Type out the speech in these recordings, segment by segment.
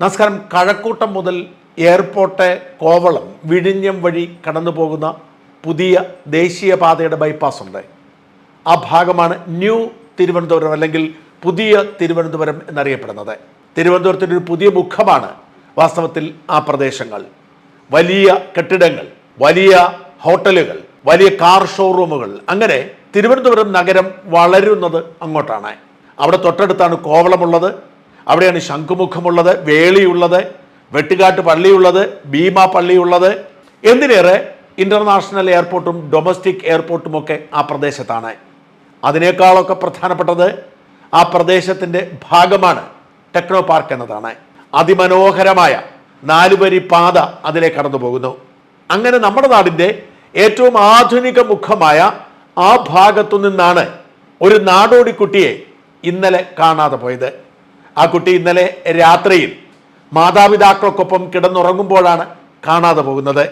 നമസ്കാരം. കഴക്കൂട്ടം മുതൽ എയർപോർട്ട് കോവളം വിഴിഞ്ഞം വഴി കടന്നു പോകുന്ന പുതിയ ദേശീയപാതയുടെ ബൈപ്പാസ് ഉണ്ട്. ആ ഭാഗമാണ് ന്യൂ തിരുവനന്തപുരം അല്ലെങ്കിൽ പുതിയ തിരുവനന്തപുരം എന്നറിയപ്പെടുന്നത്. തിരുവനന്തപുരത്തിന്റെ ഒരു പുതിയ മുഖമാണ് വാസ്തവത്തിൽ ആ പ്രദേശങ്ങൾ. വലിയ കെട്ടിടങ്ങൾ വലിയ ഹോട്ടലുകൾ വലിയ കാർ ഷോറൂമുകൾ അങ്ങനെ തിരുവനന്തപുരം നഗരം വളരുന്നത് അങ്ങോട്ടാണ്. അവിടെ തൊട്ടടുത്താണ് കോവളമുള്ളത്. അവിടെയാണ് ശംഖുമുഖമുള്ളത് വേളിയുള്ളത് വെട്ടുകാട്ട് പള്ളിയുള്ളത് ഭീമ പള്ളിയുള്ളത്. എന്തിനേറെ ഇന്റർനാഷണൽ എയർപോർട്ടും ഡൊമസ്റ്റിക് എയർപോർട്ടും ഒക്കെ ആ പ്രദേശത്താണ്. അതിനേക്കാളൊക്കെ പ്രധാനപ്പെട്ടത് ആ പ്രദേശത്തിന്റെ ഭാഗമാണ് ടെക്നോ പാർക്ക് എന്നതാണ്. അതിമനോഹരമായ നാലുപരി പാത അതിലെ കടന്നു പോകുന്നു അങ്ങനെ നമ്മുടെ നാടിന്റെ ഏറ്റവും ആധുനിക മുഖമായ ആ ഭാഗത്തു നിന്നാണ് ഒരു നാടോടി കുട്ടിയെ ഇന്നലെ കാണാതെ പോയത്. ആ കുട്ടി ഇന്നലെ രാത്രിയിൽ മാതാപിതാക്കൾക്കൊപ്പം കിടന്നുറങ്ങുമ്പോഴാണ് കാണാതെ പോകുന്നത്.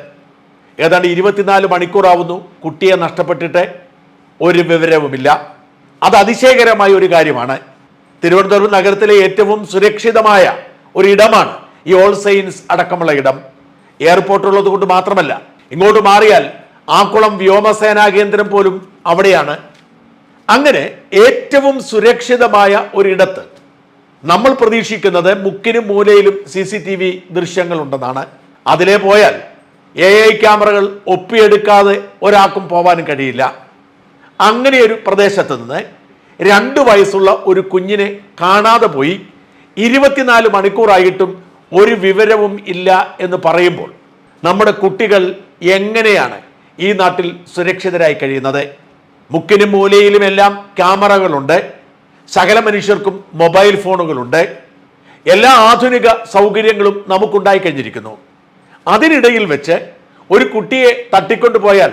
ഏതാണ്ട് ഇരുപത്തിനാല് മണിക്കൂറാവുന്നു കുട്ടിയെ നഷ്ടപ്പെട്ടിട്ട് ഒരു വിവരവുമില്ല. അത് അതിശയകരമായ ഒരു കാര്യമാണ്. തിരുവനന്തപുരം നഗരത്തിലെ ഏറ്റവും സുരക്ഷിതമായ ഒരു ഇടമാണ് ഈ ഓൾ സെയിൻസ് അടക്കമുള്ള ഇടം. എയർപോർട്ട് ഉള്ളത് കൊണ്ട് മാത്രമല്ല ഇങ്ങോട്ട് മാറിയാൽ ആക്കുളം വ്യോമസേനാ കേന്ദ്രം പോലും അവിടെയാണ്. അങ്ങനെ ഏറ്റവും സുരക്ഷിതമായ ഒരിടത്ത് നമ്മൾ പ്രതീക്ഷിക്കുന്നത് മുക്കിനും മൂലയിലും സി സി ടി വി ദൃശ്യങ്ങളുണ്ടെന്നാണ്. അതിലെ പോയാൽ എ ഐ ക്യാമറകൾ ഒപ്പിയെടുക്കാതെ ഒരാൾക്കും പോകാനും കഴിയില്ല. അങ്ങനെയൊരു പ്രദേശത്ത് നിന്ന് രണ്ട് വയസ്സുള്ള ഒരു കുഞ്ഞിനെ കാണാതെ പോയി ഇരുപത്തിനാല് മണിക്കൂറായിട്ടും ഒരു വിവരവും ഇല്ല എന്ന് പറയുമ്പോൾ നമ്മുടെ കുട്ടികൾ എങ്ങനെയാണ് ഈ നാട്ടിൽ സുരക്ഷിതരായി കഴിയുന്നത്? മുക്കിനും മൂലയിലുമെല്ലാം ക്യാമറകളുണ്ട്. സകല മനുഷ്യർക്കും മൊബൈൽ ഫോണുകളുണ്ട്. എല്ലാ ആധുനിക സൗകര്യങ്ങളും നമുക്കുണ്ടായി കഴിഞ്ഞിരിക്കുന്നു. അതിനിടയിൽ വെച്ച് ഒരു കുട്ടിയെ തട്ടിക്കൊണ്ടുപോയാൽ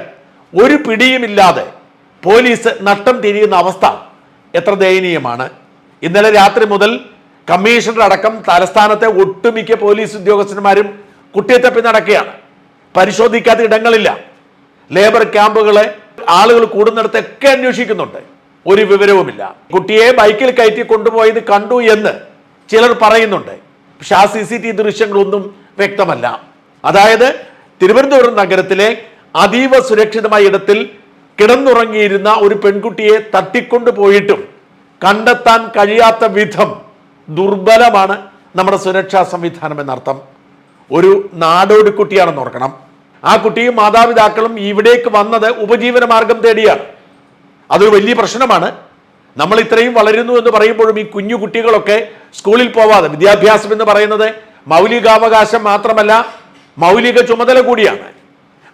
ഒരു പിടിയുമില്ലാതെ പോലീസ് നട്ടം തിരിയുന്ന അവസ്ഥ എത്ര ദയനീയമാണ്. ഇന്നലെ രാത്രി മുതൽ കമ്മീഷണർ അടക്കം തലസ്ഥാനത്തെ ഒട്ടുമിക്ക പോലീസ് ഉദ്യോഗസ്ഥന്മാരും കുട്ടിയെ തപ്പി നടക്കുകയാണ്. പരിശോധിക്കാത്ത ഇടങ്ങളില്ല. ലേബർ ക്യാമ്പുകളെ ആളുകൾ കൂടുന്നിടത്തൊക്കെ അന്വേഷിക്കുന്നുണ്ട്. ഒരു വിവരവുമില്ല. കുട്ടിയെ ബൈക്കിൽ കയറ്റി കൊണ്ടുപോയത് കണ്ടു എന്ന് ചിലർ പറയുന്നുണ്ട്. പക്ഷെ ആ സി സി ടി ദൃശ്യങ്ങളൊന്നും വ്യക്തമല്ല. അതായത് തിരുവനന്തപുരം നഗരത്തിലെ അതീവ സുരക്ഷിതമായ ഇടത്തിൽ കിടന്നുറങ്ങിയിരുന്ന ഒരു പെൺകുട്ടിയെ തട്ടിക്കൊണ്ടുപോയിട്ടും കണ്ടെത്താൻ കഴിയാത്ത വിധം ദുർബലമാണ് നമ്മുടെ സുരക്ഷാ സംവിധാനം എന്നർത്ഥം. ഒരു നാടോടി കുട്ടിയാണെന്ന് ഓർക്കണം. ആ കുട്ടിയും മാതാപിതാക്കളും ഇവിടേക്ക് വന്നത് ഉപജീവന മാർഗം തേടിയാണ്. അതൊരു വലിയ പ്രശ്നമാണ്. നമ്മൾ ഇത്രയും വളരുന്നു എന്ന് പറയുമ്പോഴും ഈ കുഞ്ഞു കുട്ടികളൊക്കെ സ്കൂളിൽ പോവാതെ വിദ്യാഭ്യാസം എന്ന് പറയുന്നത് മൗലികാവകാശം മാത്രമല്ല മൗലിക ചുമതല കൂടിയാണ്.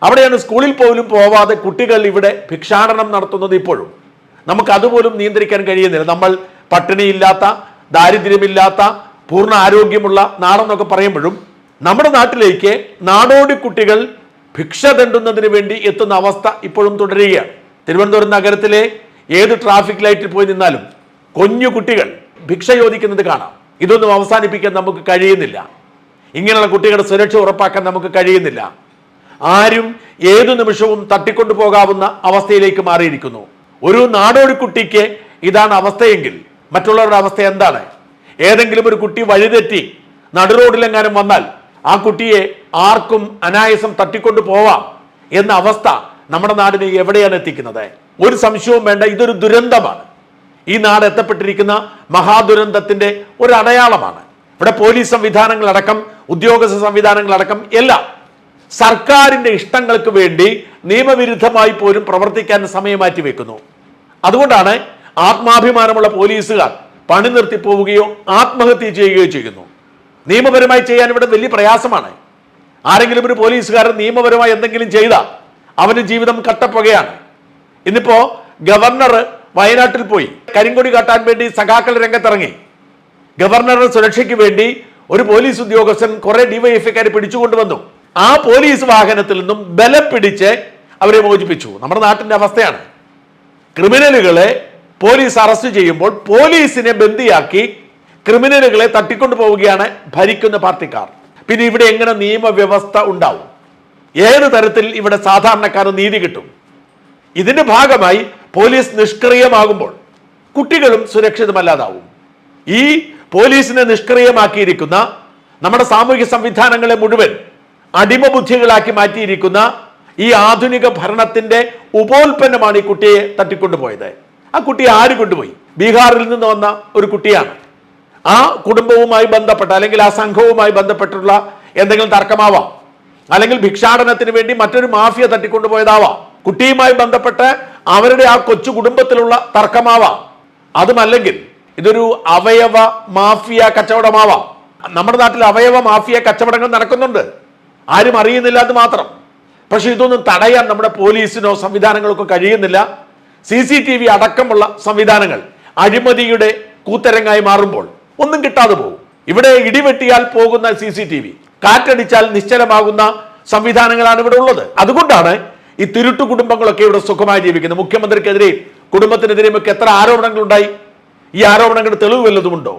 അവിടെയാണ് സ്കൂളിൽ പോലും പോവാതെ കുട്ടികൾ ഇവിടെ ഭിക്ഷാടനം നടത്തുന്നത് ഇപ്പോഴും. നമുക്ക് അതുപോലും നിയന്ത്രിക്കാൻ കഴിയുന്നില്ല. നമ്മൾ പട്ടിണിയില്ലാത്ത ദാരിദ്ര്യമില്ലാത്ത പൂർണ ആരോഗ്യമുള്ള നാടെന്നൊക്കെ പറയുമ്പോഴും നമ്മുടെ നാട്ടിലേക്ക് നാടോടി കുട്ടികൾ ഭിക്ഷ തെണ്ടുന്നതിന് വേണ്ടി എത്തുന്ന അവസ്ഥ ഇപ്പോഴും തുടരുകയാണ്. തിരുവനന്തപുരം നഗരത്തിലെ ഏത് ട്രാഫിക് ലൈറ്റിൽ പോയി നിന്നാലും കൊഞ്ഞു കുട്ടികൾ ഭിക്ഷ ചോദിക്കുന്നത് കാണാം. ഇതൊന്നും അവസാനിപ്പിക്കാൻ നമുക്ക് കഴിയുന്നില്ല. ഇങ്ങനെയുള്ള കുട്ടികളുടെ സുരക്ഷ ഉറപ്പാക്കാൻ നമുക്ക് കഴിയുന്നില്ല. ആരും ഏതു നിമിഷവും തട്ടിക്കൊണ്ടു പോകാവുന്ന അവസ്ഥയിലേക്ക് മാറിയിരിക്കുന്നു. ഒരു നാടോടി കുട്ടിക്ക് ഇതാണ് അവസ്ഥയെങ്കിൽ മറ്റുള്ളവരുടെ അവസ്ഥ എന്താണ്? ഏതെങ്കിലും ഒരു കുട്ടി വഴിതെറ്റി നടുറോഡിലെങ്ങാനും വന്നാൽ ആ കുട്ടിയെ ആർക്കും അനായസം തട്ടിക്കൊണ്ടു പോവാം എന്ന അവസ്ഥ നമ്മുടെ നാടിനെ എവിടെയാണ് എത്തിക്കുന്നത്? ഒരു സംശയവും വേണ്ട ഇതൊരു ദുരന്തമാണ്. ഈ നാട് എത്തപ്പെട്ടിരിക്കുന്ന മഹാദുരന്തത്തിന്റെ ഒരു അടയാളമാണ് ഇവിടെ പോലീസ് സംവിധാനങ്ങളടക്കം ഉദ്യോഗസ്ഥ സംവിധാനങ്ങളടക്കം എല്ലാം സർക്കാരിന്റെ ഇഷ്ടങ്ങൾക്ക് വേണ്ടി നിയമവിരുദ്ധമായി പോലും പ്രവർത്തിക്കാൻ സമയം മാറ്റി വെക്കുന്നു അതുകൊണ്ടാണ് ആത്മാഭിമാനമുള്ള പോലീസുകാർ പണി നിർത്തി പോവുകയോ ആത്മഹത്യ ചെയ്യുകയോ ചെയ്യുന്നു. നിയമപരമായി ചെയ്യാൻ ഇവിടെ വലിയ പ്രയാസമാണ്. ആരെങ്കിലും ഒരു പോലീസുകാരൻ നിയമപരമായി എന്തെങ്കിലും ചെയ്താൽ അവന് ജീവിതം കട്ടപ്പുകയാണ്. ഇന്നിപ്പോ ഗവർണർ വയനാട്ടിൽ പോയി. കരിങ്കൊടി കാട്ടാൻ വേണ്ടി സഖാക്കൾ രംഗത്തിറങ്ങി. ഗവർണറുടെ സുരക്ഷയ്ക്ക് വേണ്ടി ഒരു പോലീസ് ഉദ്യോഗസ്ഥൻ കുറെ ഡിവൈഎഫ്ഐക്കാരെ പിടിച്ചുകൊണ്ടുവന്നു. ആ പോലീസ് വാഹനത്തിൽ നിന്നും ബലം പിടിച്ച് അവരെ മോചിപ്പിച്ചു. നമ്മുടെ നാട്ടിന്റെ അവസ്ഥയാണ്. ക്രിമിനലുകളെ പോലീസ് അറസ്റ്റ് ചെയ്യുമ്പോൾ പോലീസിനെ ബന്ദിയാക്കി ക്രിമിനലുകളെ തട്ടിക്കൊണ്ടു പോവുകയാണ് ഭരിക്കുന്ന പാർട്ടിക്കാർ. പിന്നെ ഇവിടെ എങ്ങനെ നിയമവ്യവസ്ഥ ഉണ്ടാവും? ഏത് തരത്തിൽ ഇവിടെ സാധാരണക്കാരന് നീതി കിട്ടും? ഇതിന്റെ ഭാഗമായി പോലീസ് നിഷ്ക്രിയമാകുമ്പോൾ കുട്ടികളും സുരക്ഷിതമല്ലാതാവും. ഈ പോലീസിനെ നിഷ്ക്രിയമാക്കിയിരിക്കുന്ന നമ്മുടെ സാമൂഹിക സംവിധാനങ്ങളെ മുഴുവൻ അടിമ ബുദ്ധികളാക്കി മാറ്റിയിരിക്കുന്ന ഈ ആധുനിക ഭരണത്തിന്റെ ഉപോൽപ്പന്നമാണ് ഈ കുട്ടിയെ തട്ടിക്കൊണ്ടുപോയത്. ആ കുട്ടിയെ ആര് കൊണ്ടുപോയി? ബീഹാറിൽ നിന്ന് വന്ന ഒരു കുട്ടിയാണ്. ആ കുടുംബവുമായി ബന്ധപ്പെട്ട അല്ലെങ്കിൽ ആ സംഘവുമായി ബന്ധപ്പെട്ടുള്ള എന്തെങ്കിലും തർക്കമാവാം. അല്ലെങ്കിൽ ഭിക്ഷാടനത്തിന് വേണ്ടി മറ്റൊരു മാഫിയ തട്ടിക്കൊണ്ടുപോയതാവാം. കുട്ടിയുമായി ബന്ധപ്പെട്ട് അവരുടെ ആ കൊച്ചു കുടുംബത്തിലുള്ള തർക്കമാവാം. അതുമല്ലെങ്കിൽ ഇതൊരു അവയവ മാഫിയ കച്ചവടമാവാം. നമ്മുടെ നാട്ടിൽ അവയവ മാഫിയ കച്ചവടങ്ങൾ നടക്കുന്നുണ്ട്. ആരും അറിയുന്നില്ല അത് മാത്രം. പക്ഷെ ഇതൊന്നും തടയാൻ നമ്മുടെ പോലീസിനോ സംവിധാനങ്ങൾക്കോ കഴിയുന്നില്ല. സി സി ടി വി അടക്കമുള്ള സംവിധാനങ്ങൾ അഴിമതിയുടെ കൂത്തരങ്ങായി മാറുമ്പോൾ ഒന്നും കിട്ടാതെ പോകും. ഇവിടെ ഇടിവെട്ടിയാൽ പോകുന്ന സി സി ടി വി. കാറ്റടിച്ചാൽ നിശ്ചലമാകുന്ന സംവിധാനങ്ങളാണ് ഇവിടെ ഉള്ളത്. അതുകൊണ്ടാണ് ഈ തിരുട്ടു കുടുംബങ്ങളൊക്കെ ഇവിടെ സുഖമായി ജീവിക്കുന്നത്. മുഖ്യമന്ത്രിക്കെതിരെ കുടുംബത്തിനെതിരെയും ഒക്കെ എത്ര ആരോപണങ്ങൾ ഉണ്ടായി ഈ ആരോപണങ്ങളുടെ തെളിവ് വല്ലതുമുണ്ടോ?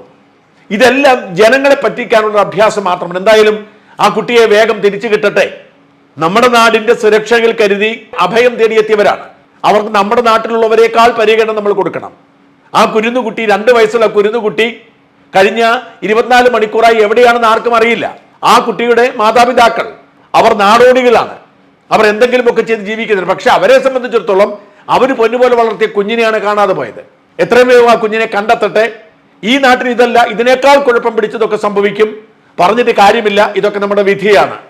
ഇതെല്ലാം ജനങ്ങളെ പറ്റിക്കാനുള്ള അഭ്യാസം മാത്രമാണ്. എന്തായാലും ആ കുട്ടിയെ വേഗം തിരിച്ചു കിട്ടട്ടെ. നമ്മുടെ നാടിന്റെ സുരക്ഷകൾ കരുതി അഭയം തേടിയെത്തിയവരാണ്. അവർക്ക് നമ്മുടെ നാട്ടിലുള്ളവരെക്കാൾ പരിഗണന നമ്മൾ കൊടുക്കണം. ആ കുരുന്നുകുട്ടി രണ്ട് വയസ്സുള്ള കുരുന്നുകുട്ടി കഴിഞ്ഞ ഇരുപത്തിനാല് മണിക്കൂറായി എവിടെയാണെന്ന് ആർക്കും അറിയില്ല. ആ കുട്ടിയുടെ മാതാപിതാക്കൾ അവർ നാടോടികളാണ്. അവർ എന്തെങ്കിലുമൊക്കെ ചെയ്ത് ജീവിക്കുന്നുണ്ട്. പക്ഷെ അവരെ സംബന്ധിച്ചിടത്തോളം അവർ പൊന്നുപോലെ വളർത്തിയ കുഞ്ഞിനെയാണ് കാണാതെ പോയത്. എത്രയും വേഗം ആ കുഞ്ഞിനെ കണ്ടെത്തട്ടെ. ഈ നാട്ടിൽ ഇതല്ല ഇതിനേക്കാൾ കുഴപ്പം പിടിച്ചതൊക്കെ സംഭവിക്കും. പറഞ്ഞിട്ട് കാര്യമില്ല ഇതൊക്കെ നമ്മുടെ വിധിയാണ്.